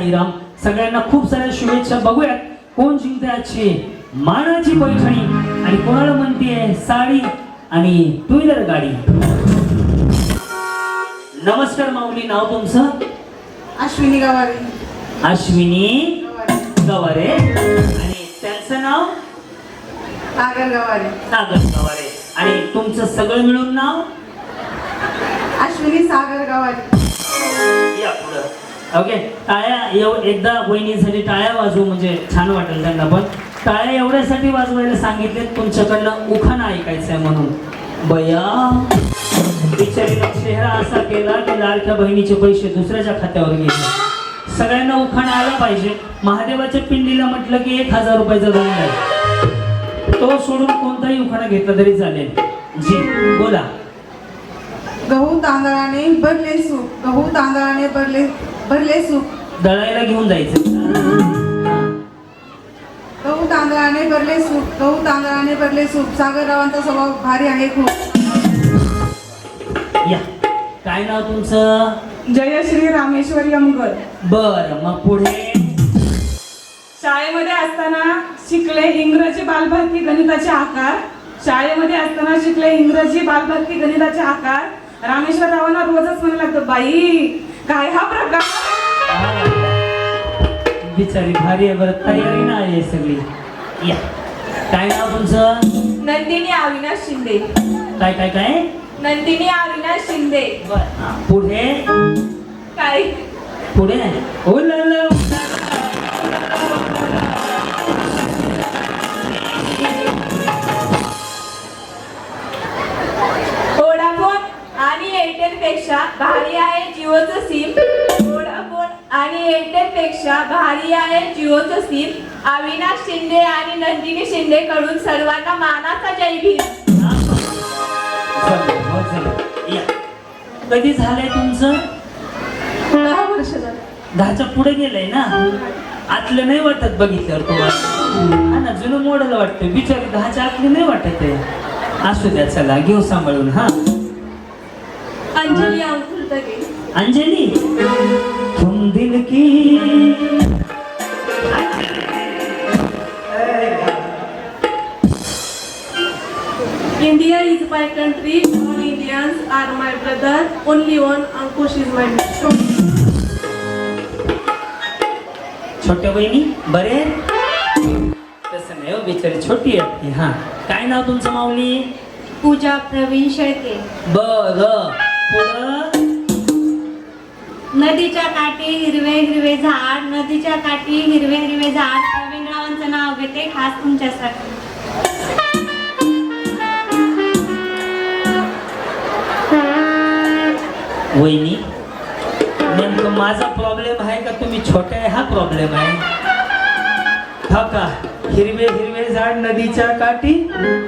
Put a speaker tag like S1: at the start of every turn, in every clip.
S1: साईराम. सगळ्यांना खूप साऱ्या शुभेच्छा. बघूयात कोण जिंकते आजची मानाची पैठणी. आणि कोणाला म्हणते साडी आणि टू व्हीलर गाडी. नमस्कार माऊली नाव तुमचं?
S2: अश्विनी गवारी.
S1: अश्विनी गवारे. आणि त्यांचं नाव?
S2: सागर गवारी.
S1: सागर गवारे. आणि तुमचं सगळं मिळून नाव?
S2: अश्विनी सागर गवारी.
S1: या पुढं. ओके टाळ्या एव एकदा वहिनीसाठी टाळ्या वाजवू म्हणजे छान वाटेल त्यांना पण. टाळ्या एवढ्यासाठी वाजवायला सांगितले तुमच्याकडनं उखाणं ऐकायचंय म्हणून. बया चेहरा असा केला की लाडक्या बहिणीचे पैसे दुसऱ्याच्या खात्यावर गेले. सगळ्यांना उखाणा आला पाहिजे. महादेवाच्या पिंडीला म्हटलं की एक हजार रुपयाचा दंड आहे. तो सोडून कोणताही उखाणा घेतला तरी चालेल. जी बोला.
S2: गहू तांदळाने भरले सूप गहू तांदळाने भरले भरले सूप.
S1: दळायला घेऊन जायचं.
S2: गहू तांदळाने भरले सूप गहू तांदळाने भरले सूप. सागररावांचा स्वभाव भारी आहे खूप.
S1: या. काय नाव तुमचं?
S2: जयश्री रामेश्वरी अमगर
S1: बर मग पुढे.
S2: शाळेमध्ये असताना शिकले इंग्रजी बालभारती गणिताचे आकार. शाळेमध्ये असताना शिकले इंग्रजी बालभारती गणिताचे आकार. रामेश्वर रावांना रोजच म्हणायला लागतं बाई काय हा प्रकार.
S1: बिचारी भारी आहे बरं तयारी ना आहे सगळी. या. काय नाव तुमचं?
S3: नंदिनी अविनाश शिंदे.
S1: काय काय काय?
S3: नंदिनी अविनाश शिंदे.
S1: बर. हा, पुढे?
S3: काय?
S1: पुढे? ओ ला ला.
S3: पेक्षा भारी आहे जिओचं सिम वोडाफोन आणि एअरटेल पेक्षा भारी आहे जिओचं सिम अविनाश शिंदे आणि नंदिनी शिंदे कडून सर्वांना मानाचा जय भीम.
S1: हो. या. कधी झालंय तुमचं?
S3: दहा वर्ष झाली.
S1: दहाच्या पुढे गेलंय ना? आतलं नाही वाटत बघितल्यावर तुम्हाला. हा ना जुनं मॉडेल वाटतं बिचारी दहाच्या आतलं नाही वाटत आहे. असू द्या चला घेऊ सांभाळून हा.
S3: अंजली
S1: तुम दिल की
S3: India is my country. All Indians are my brother. Only one Ankush is my
S1: छोट्या बहिणी बरे तसं नाही हो बिचारी छोटी आहे हा. काय नाव तुमचं माऊली?
S3: पूजा प्रवीण शेळके.
S1: बर.
S4: नदीच्या काठी हिरवे हिरवे झाड नदीच्या काठी हिरवे हिरवे झाड. रवींद्रावांचं नाव घेते खास तुमच्यासाठी.
S1: वहिनी नेमकं माझा प्रॉब्लेम आहे का? तुम्ही छोटे आहे हा प्रॉब्लेम आहे. हा का? हिरवे हिरवे झाड नदीच्या काठी?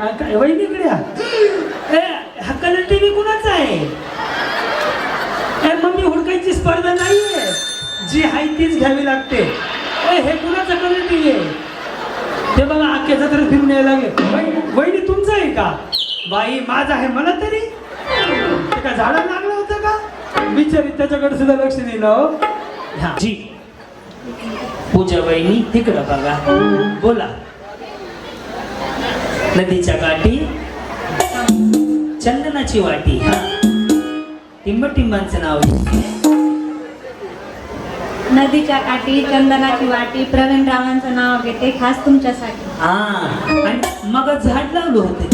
S1: हा काय वहिनीकडे हा कलर टीव्ही कुणाचा आहे? मम्मी हुडकायची स्पर्धा नाहीये. जी आहे तीच घ्यावी लागते. हे कुणाचं कलर आहे ते बघा आख्या जत्रेत फिरून यायला लागेल. वहिनी तुमचं आहे का? बाई माझा आहे मला तरी? का झाडाला लागलं होतं का? बिचारी त्याच्याकडे सुद्धा लक्ष दिलं हो? हा? जी. पूजा वहिनी तिकडं बघा. बोला. नदीच्या काठी. चंदनाची वाटी. हा. टिंब टिंबांचं नाव
S4: नदीच्या काठी चंदनाची वाटी प्रवीणरावांचं नाव घेते खास तुमच्यासाठी.
S1: हा आणि मग झाड लावलं होते.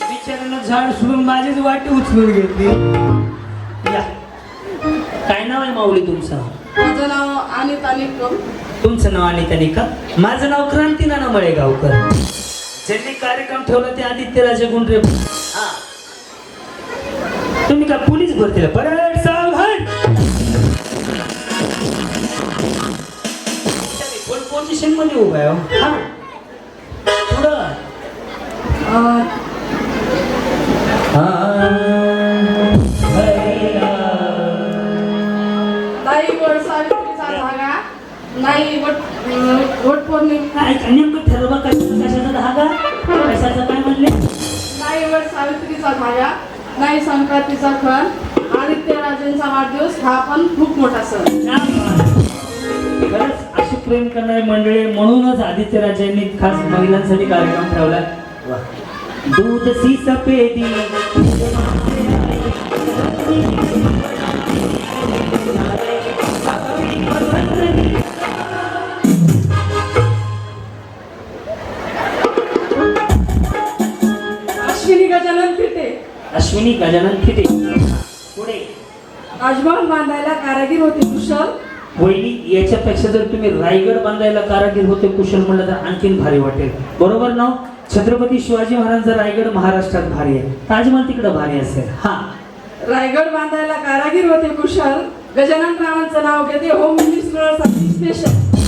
S1: बिचाऱ्यानं झाड सोडून माझीच वाटी उचलून घेतली. या. काय नाव आहे माऊली तुमचं?
S2: माझं नाव अनिता निकम.
S1: तुमचं नाव आणि त्यांनी का माझं नाव क्रांती नाना मळेगावकर. ज्यांनी कार्यक्रम ठेवला ते आदित्यराजे गुंडरे. हा. तुम्ही का पोलीस भरतीला परेड सावधान? पोझिशनमध्ये उभा आहे हो? हा. पुढं.
S2: नाही वट पौर्णिमा.
S1: नेमकं ठरवा कशाचा धागा? कशाचं काय म्हणले?
S2: नाही वट सावित्रीचा धागा. नाही संक्रांतीचा खण आदित्य राजेंचा वाढदिवस हा पण खूप मोठा सण.
S1: खरंच अशी प्रेम करणारी मंडळी म्हणूनच आदित्य राजांनी खास महिलांसाठी कार्यक्रम ठेवला. दूध सी सफेदी.
S2: अश्विनी गजानन
S1: खिटे पुढे.
S2: राजमहल बांधायला कारागीर होते कुशल.
S1: वहिनी याच्यापेक्षा जर तुम्ही रायगड बांधायला कारागीर होते कुशल म्हणलं तर आणखीन भारी वाटेल. बरोबर ना छत्रपती शिवाजी महाराजांचा रायगड महाराष्ट्रात भारी आहे. ताजमहल तिकडं भारी असेल. हा.
S2: रायगड बांधायला कारागीर होते कुशल. गजानन रावांचं नाव घेते. होम मिनिस्टरसाठी स्पेशल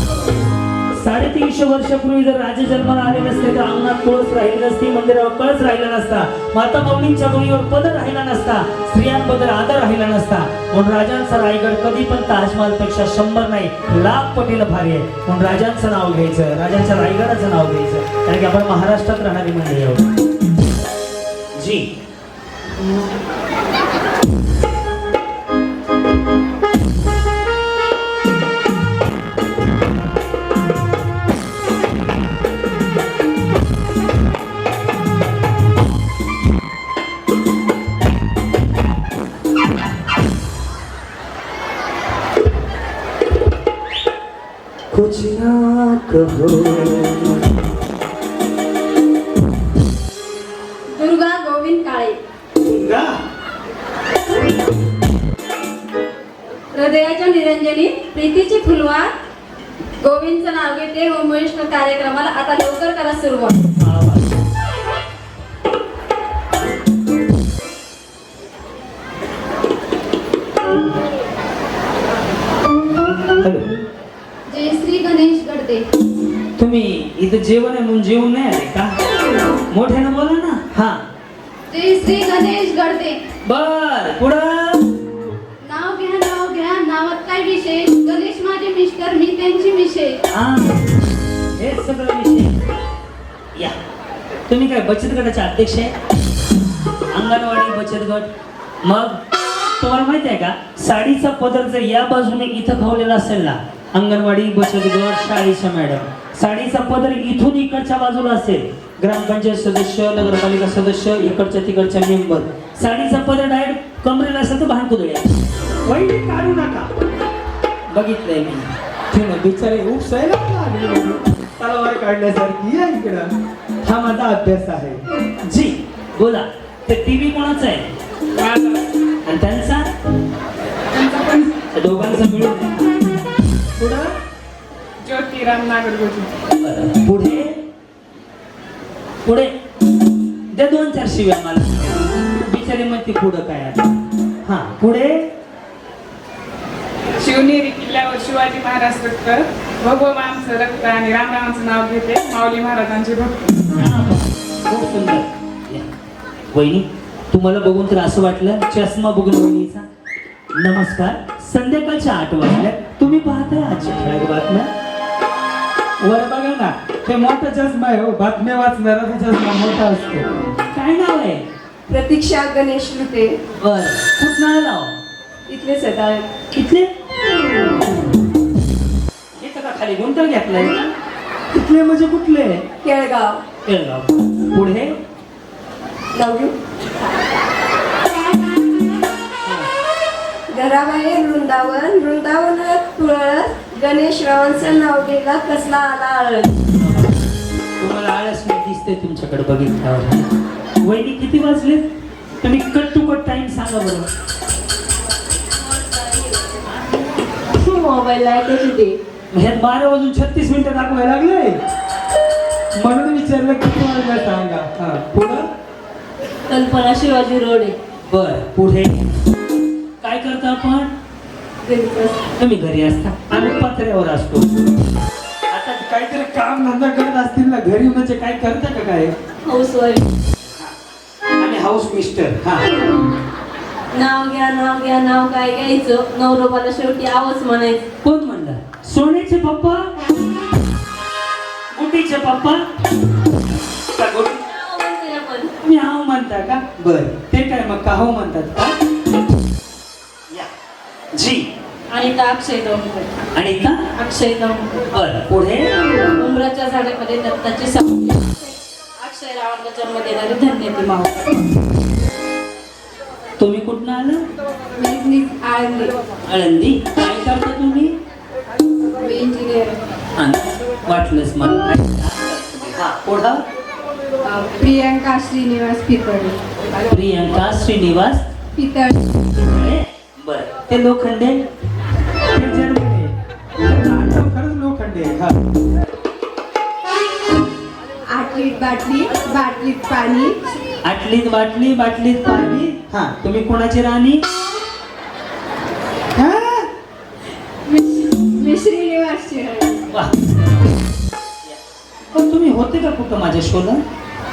S1: साडेतीनशे वर्षापूर्वी जर राजे जन्माला आले नसते तर अंगणात कोळस राहिली नसती मंदिरावर कळस राहिला नसता माता माऊलींच्या बळीवर पद राहिला नसता स्त्रियांबद्दल आदर राहिला नसता. म्हणून राजांचा रायगड कधी पण ताजमहलपेक्षा शंभर नाही लाख पटीला भारी आहे. म्हणून राजांचं नाव घ्यायचं राजांच्या रायगडाचं नाव घ्यायचं कारण की आपण महाराष्ट्रात राहणारी म्हणजे मंडळी आहोत जी. कुछ ना कहो
S4: दुर्गा गोविंद काळे. हृदयाच्या निरंजनी प्रीतीची फुलवार. गोविंदचं नाव घेते होम वैष्णव कार्यक्रमाला. आता लवकर करा सुरुवात. गडदे
S1: तुम्ही इथं जेवण आहे म्हणून जेवण नाही आले का? मोठ्यानं बोला ना. हा.
S4: जय श्री गणेश गडदे
S1: बर पुढं?
S4: नाव घ्या नाव घ्या. नावात काय विशेष? गणेश माझे मिस्टर मी त्यांची विशेष
S1: हा. हे सगळं विषय या. तुम्ही काय बचत गटाचे अध्यक्ष आहे? अंगणवाडी बचत गट. मग? तुम्हाला माहिती आहे का? साडीचा पदर जर या बाजूने इथं खावलेला असेल ना अंगणवाडी बचत गट शाळेच्या मॅडम. साडीचा पदर इथून इकडच्या बाजूला असेल. ग्रामपंचायत सदस्य नगरपालिका सदस्य इकडच्या तिकडच्या मेंबर साडीचा पदर डायरेक्ट कमरेला असेल तर भांडकुदळे वैली काढू नका. बघितलंय मी.
S5: ते बिचारे उपसायला तलवार काढण्यासारखी या इकडं. हा माझा अभ्यास आहे.
S1: जी बोला. ते टीव्ही कोणाचा आहे? आणि त्यांचा? त्या दोघांचा मिळून.
S5: पुढं?
S2: ज्योतिराम नागरगोजी
S1: बरं. पुढे? पुढे. द्या दोन चार शिव्या मला बिचारी म्हणते पुढं काय आता? हा पुढे?
S2: शिवनेरी किल्ल्यावर शिवाजी महाराज तटकर भगवान आमचं रक्त आणि रामरावांचं नाव घेते. माऊली महाराजांचे भक्त.
S1: खूप सुंदर. या. वहिनी तुम्हाला बघून तर असं वाटलं चष्मा बघून वहिनीचा नमस्कार. संध्याकाळच्या आठ वाजल्या तुम्ही पाहताय आजची ठळक बातम्या
S5: वर बघा ना ते मोठा चष्मा आहे हो बातम्या वाचणारा तो चष्मा मोठा असतो.
S1: काय नाव आहे?
S2: प्रतीक्षा गणेश लुटे.
S1: बर कुठं आला हो?
S2: इथलेच आहेत
S1: इथले? इथं का खाली गुंतल घेतलाय का
S5: कुठले म्हणजे कुठले?
S2: केळगाव.
S1: केळगाव. पुढे?
S2: लव यू घराबाहेर वृंदावन वृंदावनात तुळस गणेश रावांचं नाव गेला कसला आला आळस?
S1: तुम्हाला आळस नाही दिसते तुमच्याकडे बघितल्यावर. वहिनी किती वाजले? तुम्ही कट टू कट टाइम सांगा बरं.
S4: मोबाईल आहे त्याची दे.
S1: ह्यात बारा वाजून छत्तीस मिनिटं दाखवायला
S5: लागले. म्हणून विचारलं किती वाजला सांगा. हा पुढं?
S4: कल्पना शिवाजी रोडे
S1: बर पुढे. काय करतो आपण? तुम्ही घरी असता. आम्ही पत्र्यावर असतो.
S5: आता काहीतरी काम धंदा करत असतील ना घरी म्हणजे काय करता का काय?
S4: हाऊस वाईफ
S1: आम्ही
S5: हाऊस मिस्टर हा.
S4: नाव घ्या नाव घ्या नाव काय घ्यायचं? नवरोबाला शेवटी आवाज म्हणायचं.
S1: कोण म्हणलं? सोन्याचे पप्पा? गुटीचे पप्पा? तुम्ही हाव म्हणता का? बर ते काय मग का हो म्हणतात? का जी.
S4: त्या अक्षय
S1: आणि का
S4: अक्षय दमकर
S1: बर पुढे?
S4: उमराच्या झाडामध्ये दत्ताची अक्षय रावांना जन्म देणारी धन्य ती माव
S1: तुम्ही कुठनं आलं?
S4: आळंदी.
S1: आळंदी. काय करता तुम्ही?
S4: मी इंजिनियर
S1: वाटलंच मला. हा पुढं?
S4: प्रियांका श्रीनिवास पितळे.
S1: प्रियंका श्रीनिवास?
S4: पितळे.
S1: बर. ते लोखंडे?
S5: ते जर्मनी. नाटक खरंच लोखंडे आहे. हा.
S4: आटलीत बाटली बाटलीत पाणी.
S1: आटलीत बाटली बाटलीत पाणी. हा. तुम्ही कोणाची राणी?
S5: हा?
S4: मी श्रीनिवासची
S1: पण तुम्ही होते का कुठं माझ्या शोला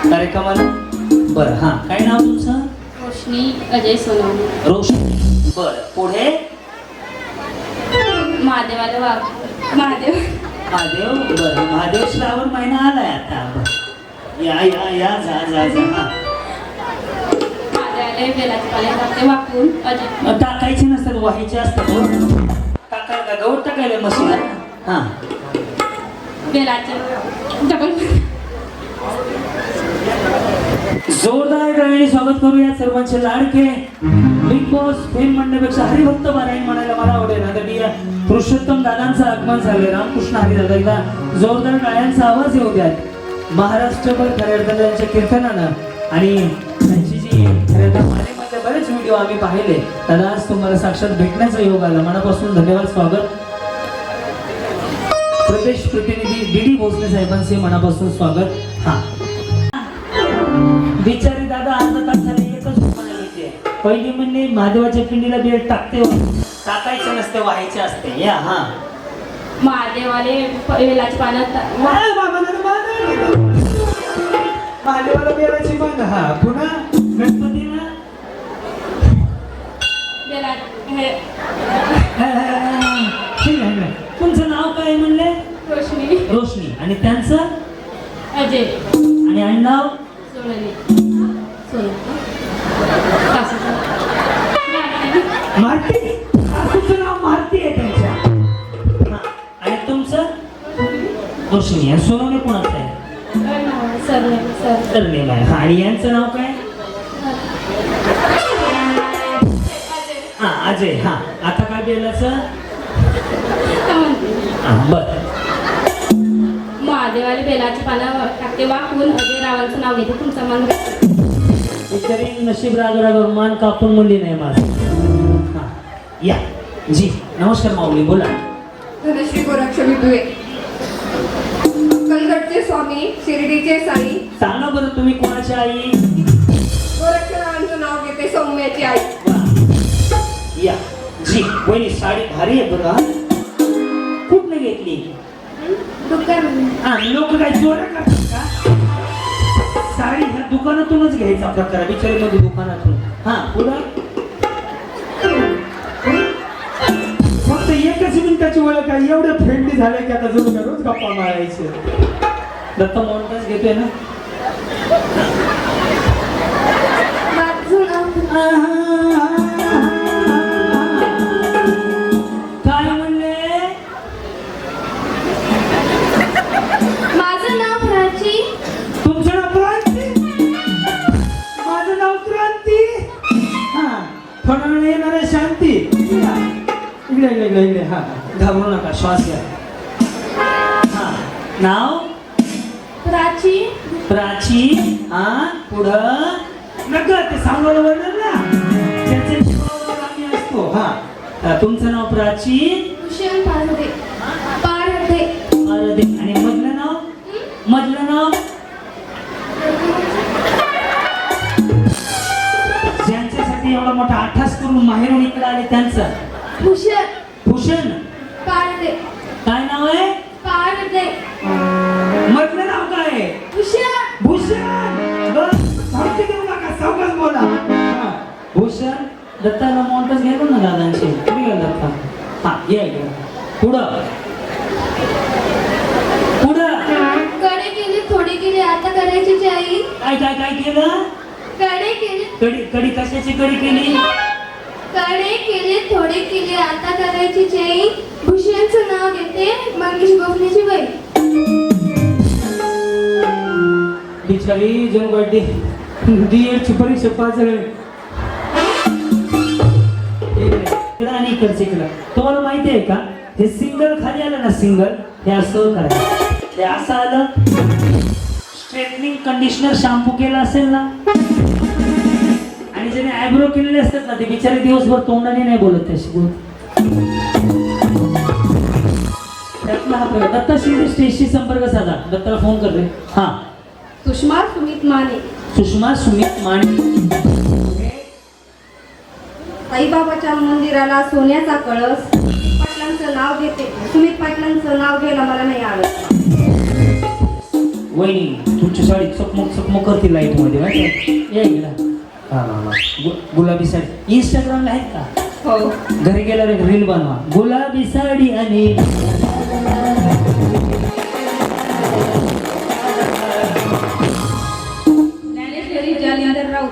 S1: कार्यक्रमाला? बरं हा. काय नाव तुमचं?
S4: रोशनी अजय सोनवणे.
S1: रोशन. बरं पुढे?
S4: महादेवाला वाघ. महादेव.
S1: महादेव? बरं महादेव श्रावण महिना आलाय आता या या या जा जा जा. हा.
S4: महादेवाला बेलाचे पाले टाकते वाकून.
S1: मग टाकायचे नसतात व्हायचे असतात हो. टाकायला का गवत टाकायला मशीन. हा.
S4: बेलाचे. डबल.
S1: जोरदार टाळ्याने स्वागत करूया सर्वांचे लाडके. बिग बॉस फेम म्हणण्यापेक्षा हरिभक्त पारायण म्हणायला मला आवडेल. आता मी पुरुषोत्तम दादांचं आगमन झालंय रामकृष्ण हरी एकदा जोरदार टाळ्यांचा आवाज येऊ द्यात महाराष्ट्रभर खऱ्या अर्थानं त्यांच्या कीर्तनानं. आणि त्यांची जी खऱ्या मालेमध्ये बरेच व्हिडिओ आम्ही पाहिले. दादा आज तुम्हाला साक्षात भेटण्याचा योग आला. मनापासून धन्यवाद स्वागत. प्रदेश प्रतिनिधी डी डी भोसले साहेबांचे मनापासून स्वागत. हा. बिचारी दादा अर्धा पहिली म्हणणे महादेवाच्या पिंडीला बेड टाकते हो. टाकायचं नसते व्हायचे असते. या हा.
S4: महादेवाले
S5: बेलाची हा पुन्हा
S1: गणपतीला. ठीक आहे. तुमचं नाव काय म्हणले?
S4: रोशनी.
S1: रोशनी. आणि त्यांचं?
S4: अजय.
S1: आणि आडनाव
S4: सोनली. सोनली.
S1: आणि सोनवणे कोणाचं आहे
S4: सर सर
S1: सरनेम आहे हा आणि यांचं नाव काय? हा अजय. हा आता काय बेलाचं हा बर.
S4: महादेवाले बेलाची पानं टाकते वाकून अजय रावांचं नाव घेते तुमचा मान
S1: तरी नशीब मान कापून म्हणली नाही माझं हा या. जी नमस्कार माऊली बोला.
S6: धनश्री गोरक्षमी दुवे कलगटचे स्वामी शिर्डीचे साई.
S1: सांगा बरं तुम्ही कोणाची आई?
S6: गोरक्षरावांचं नाव घेते सौम्याची आई.
S1: या. जी वहिनी साडी भारी आहे बरं हा. कुठनं घेतली. हा लोक काय चोऱ्या करतात का? साडी ह्या दुकानातूनच घ्यायचा प्रकार बिचारी मध्ये दुकानातून. हा पुढं?
S5: एकच मिनिटाची ओळख आहे. एवढे फ्रेंडली झाले की आता काय रोज गप्पा मारायचे.
S1: दत्त मोहनदास घेतोय ना? काय
S5: इकडे इकडे इकडे इकडे हा
S1: घाबरू नका श्वास घ्या. हा. नाव?
S6: प्राची.
S1: प्राची हा पुढं. नका ते सांगायला बरं ना. त्याचे आम्ही असतो. हा. तुमचं नाव प्राची?
S6: भूषण पारदे पारदे
S1: आणि मधलं नाव? मधलं नाव? ज्यांच्यासाठी एवढा मोठा आठास करून माहेरून इकडे आले त्यांचं.
S6: भूषण.
S1: भूषण.
S6: पारदे.
S1: काय नाव आहे?
S6: पारदे.
S1: मधलं नाव काय
S6: भूषण.
S1: भूषण. बस, देऊ नका सावकाश बोला. भूषण दत्ताला मॉन्टच घ्यायला ना दादांची. कुठे गेला दत्ता. हा या पुढं. पुढं.
S4: कडे केली थोडी केली. आता करायची आई.
S1: काय काय काय केलं?
S4: कडे केली.
S1: कडी कडी कशाची कडी केली?
S4: कडे केले थोडे केले आता करायची आई भूषणचं नाव घेते मंगेश गोखलेची बाई
S1: बिचारी जो बर्थडे डी एडची परीक्षा पास झाली. आणि इकडचे इकडं. तुम्हाला माहिती आहे का? हे सिंगल खाली आलं ना सिंगल हे असं करायचं हे असं आलं. स्ट्रेटनिंग कंडिशनर शॅम्पू केला असेल ना? आणि ज्याने आयब्रो केलेले असतात ना ते बिचारे दिवसभर तोंडाने नाही बोलत त्याशी बोल त्यातला हा प्रकार. दत्ता शिंदे स्टेजशी संपर्क साधा. दत्ताला फोन कर रे. हा.
S4: सुषमा सुमित माने.
S1: सुषमा सुमित माने.
S4: साईबाबाच्या मंदिराला सोन्याचा कळस. पाटलांचं नाव घेते. सुमित पाटलांचं नाव घ्यायला मला नाही आवडत
S1: वहिनी तुमची साडी चकमक चकमक करते लाइटमध्ये हा हा हा. गु- गुलाबी साडी. इंस्टाग्रामला आहेत का?
S2: हो.
S1: घरी गेल्यावर एक रील बनवा. गुलाबी साडी आणि
S4: ज्ञानेश्वरी जालिंदर राऊत.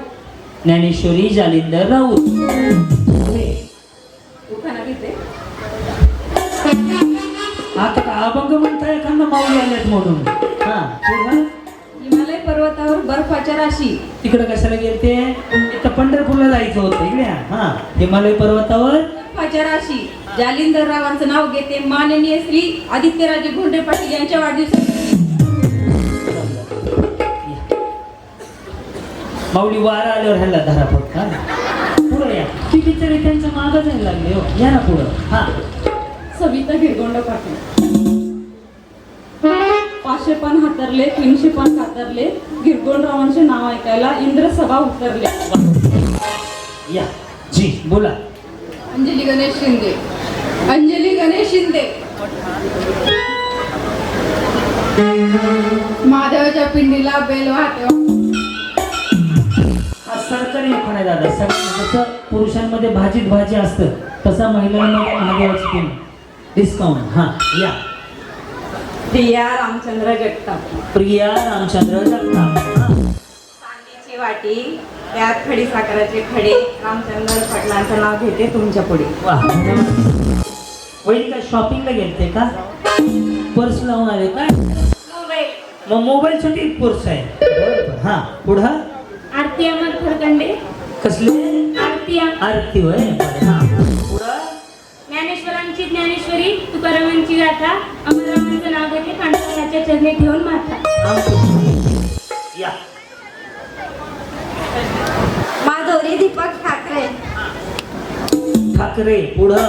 S1: ज्ञानेश्वरी जालिंदर राऊत.
S4: उखाणा घेते
S1: आता का अभंग म्हणताय एखादा माऊली आल्यात म्हणून हा?
S4: पर्वतावर बर्फाच्या राशी.
S1: तिकडं कशाला गेलते? इथं पंढरपूरला जायचं होतं इकडे या. हा हिमालय पर्वतावर.
S4: बर्फाच्या राशी. जालिंदर रावांचं नाव घेते माननीय श्री आदित्यराजे घोंडे पाटील यांच्या वाढदिवसासाठी
S1: माऊली वारा आल्यावर ह्याला धरा फक्त हा. पुढं या. ती बिचारी त्यांच्या मागं जायला लागले हो. या ना पुढं. हा.
S4: सविता गिरगोंड पाटील. पाचशे पान हातरले तीनशे पान कातरले गिरगोंडरावांचे नाव ऐकायला इंद्रसभा उतरले.
S1: या. जी बोला.
S4: अंजली गणेश शिंदे. अंजली गणेश शिंदे. महादेवाच्या पिंडीला बेल वाहते.
S1: हा सरकारी आहे दादा. सगळं जसं पुरुषांमध्ये भाजीत भाजी असतं तसा महिलांमध्ये महादेवाची टीम डिस्काउंट हा या.
S3: प्रिया रामचंद्र जगताप.
S1: प्रिया रामचंद्र जगताप. हा.
S3: चांदीची वाटी त्यात खडी साखराचे खडे रामचंद्र पाटलांचं नाव घेते तुमच्यापुढे.
S1: वा वहिनी काय शॉपिंगला गेलते का? पर्स लावून आले काय? मग मोबाईल साठी एक पर्स आहे. हा पुढं?
S4: आरती अमर खरकंडे
S1: कसले?
S4: आरती
S1: आरती होय? हा.
S4: ज्ञानेश्वरांची ज्ञानेश्वरी तुकारामांची गाथा अमररावांचं नाव घेते पांडुरंगाच्या चरणी ठेवून.
S1: या.
S4: माधुरी दीपक ठाकरे.
S1: ठाकरे पुढं.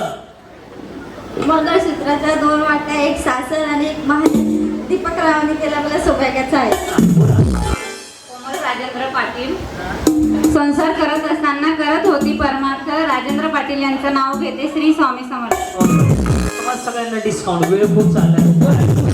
S4: मंगळसूत्राच्या दोन वाट्या एक सासर आणि एक महादेव. दीपक रावांनी केला मला सौभाग्याचा आहे. राजेंद्र पाटील. संसार करत असताना करत होती परमार्थ. राजेंद्र पाटील यांचं नाव घेते श्री स्वामी समर्थ.
S1: हो. सगळ्यांना डिस्काउंट वेळ खूप चालला